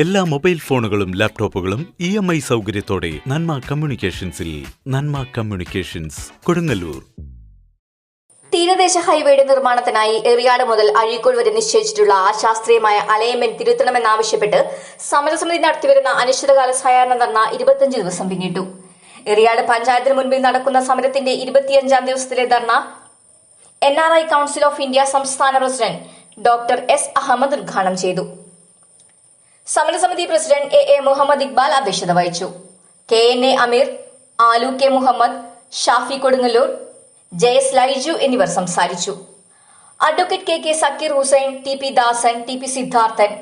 എല്ലാ മൊബൈൽ ഫോണുകളും ലാപ്ടോപ്പുകളും ഇ എം ഐ സൗകര്യത്തോടെ നന്മ കമ്മ്യൂണിക്കേഷൻസിൽ നന്മ കമ്മ്യൂണിക്കേഷൻസ് കൊടുങ്ങല്ലൂർ. തീരദേശ ഹൈവേയുടെ നിർമ്മാണത്തിനായി എറിയാട് മുതൽ അഴീക്കോട് വരെ നിശ്ചയിച്ചിട്ടുള്ള അശാസ്ത്രീയമായ അലൈൻമെന്റ് തിരുത്തണമെന്നാവശ്യപ്പെട്ട് സമരസമിതി നടത്തിവരുന്ന അനിശ്ചിതകാല സഹകരണ നടന്ന ഇരുപത്തിയഞ്ച് ദിവസം പിന്നിട്ടു. എറിയാട് പഞ്ചായത്തിന് മുൻപിൽ നടക്കുന്ന സമരത്തിന്റെ ഇരുപത്തിയഞ്ചാം ദിവസത്തിലെ dharna N R I council of India സംസ്ഥാന പ്രസിഡന്റ് ഡോക്ടർ എസ് അഹമ്മദ് ഉദ്ഘാടനം ചെയ്തു. സമരസമിതി president A A Muhammad Iqbal അധ്യക്ഷത വഹിച്ചു. K N A Ameer Alu K Muhammad Shafi Kodungallur Jayas Laiju എന്നിവർ സംസാരിച്ചു. Advocate K K Zakir Hussain T P Dasan T P Siddharthan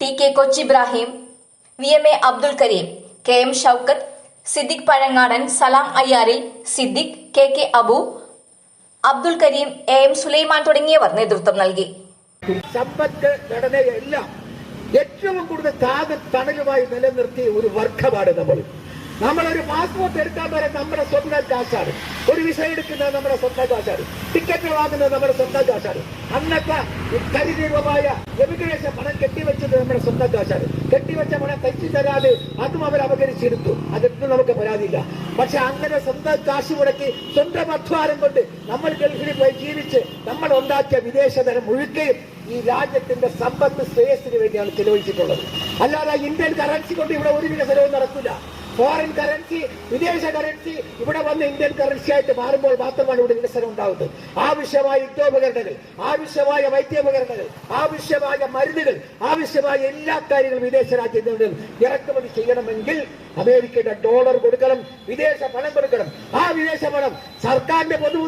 T K Kochibrahim V M A Abdul Kareem K M Shoukath Siddique Pazhangadan Salam അയ്യാറിൽ Siddique K K Abu Abdul Kareem A M Sulaiman തുടങ്ങിയവർ നേതൃത്വം നൽകി. സമ്പത്ത് ഘടനയെല്ലാം ഏറ്റവും കൂടുതൽ കാത് തണലുമായി നിലനിർത്തിയ ഒരു വർഗമാണ് നമ്മൾ. നമ്മളൊരു passport എടുക്കാൻ വരെ നമ്മുടെ സ്വന്തം കാശാണ്. ഒരു വിസ എടുക്കുന്നത് നമ്മുടെ സ്വന്തം കാശാണ്. ടിക്കറ്റ് വാങ്ങുന്നത് നമ്മുടെ സ്വന്തം കാശാണ്. അന്നത്തെ കരിരൂപമായ എമിഗ്രേഷൻ പണം കെട്ടിവെച്ചത് നമ്മുടെ സ്വന്തം കാശാണ്. കെട്ടിവെച്ച പണം തെറ്റി തരാതെ അതും അവർ അപകരിച്ചെടുത്തു അതൊന്നും നമുക്ക് പരാതിയില്ല. പക്ഷെ അങ്ങനെ സ്വന്തം കാശ് മുടക്കി സ്വന്തം അധ്വാനം കൊണ്ട് നമ്മൾ ഗൾഫിൽ പോയി ജീവിച്ച് നമ്മൾ ഉണ്ടാക്കിയ വിദേശ ധനം മുഴുക്കുകയും ഈ രാജ്യത്തിന്റെ സമ്പത്ത് ശ്രേയസിന് വേണ്ടിയാണ് ചെലവഴിച്ചിട്ടുള്ളത് അല്ലാതെ ഇന്ത്യൻ കറൻസി കൊണ്ട് ഇവിടെ ഒരു വികസനവും നടക്കില്ല. ഫോറിൻ കറൻസി വിദേശ കറൻസി ഇവിടെ വന്ന് ഇന്ത്യൻ കറൻസി ആയിട്ട് മാറുമ്പോൾ മാത്രമാണ് ഇവിടെ വികസനം ഉണ്ടാകുന്നത് ആവശ്യമായ യുദ്ധോപകരണങ്ങൾ ആവശ്യമായ വൈദ്യോപകരണങ്ങൾ ആവശ്യമായ മരുന്നുകൾ ആവശ്യമായ എല്ലാ കാര്യങ്ങളും വിദേശ രാജ്യങ്ങളിൽ ഇറക്കുമതി ചെയ്യണമെങ്കിൽ അമേരിക്കയുടെ ഡോളർ കൊടുക്കണം വിദേശ പണം കൊടുക്കണം. ആ വിദേശ പണം സർക്കാരിന്റെ നിന്നും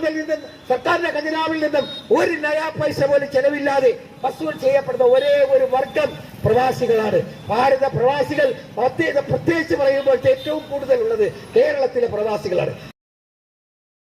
സർക്കാരിന്റെ ഖജനാവിൽ നിന്നും ഒരു നയാ പൈസ പോലും ചെലവില്ലാതെ വസൂൽ ചെയ്യപ്പെടുന്ന ഒരേ ഒരു വർഗം പ്രവാസികളാണ്. ഭാരത പ്രവാസികൾ പ്രത്യേക പ്രത്യേകിച്ച് പറയുമ്പോൾ ഏറ്റവും കൂടുതൽ ഉള്ളത് കേരളത്തിലെ പ്രവാസികളാണ്.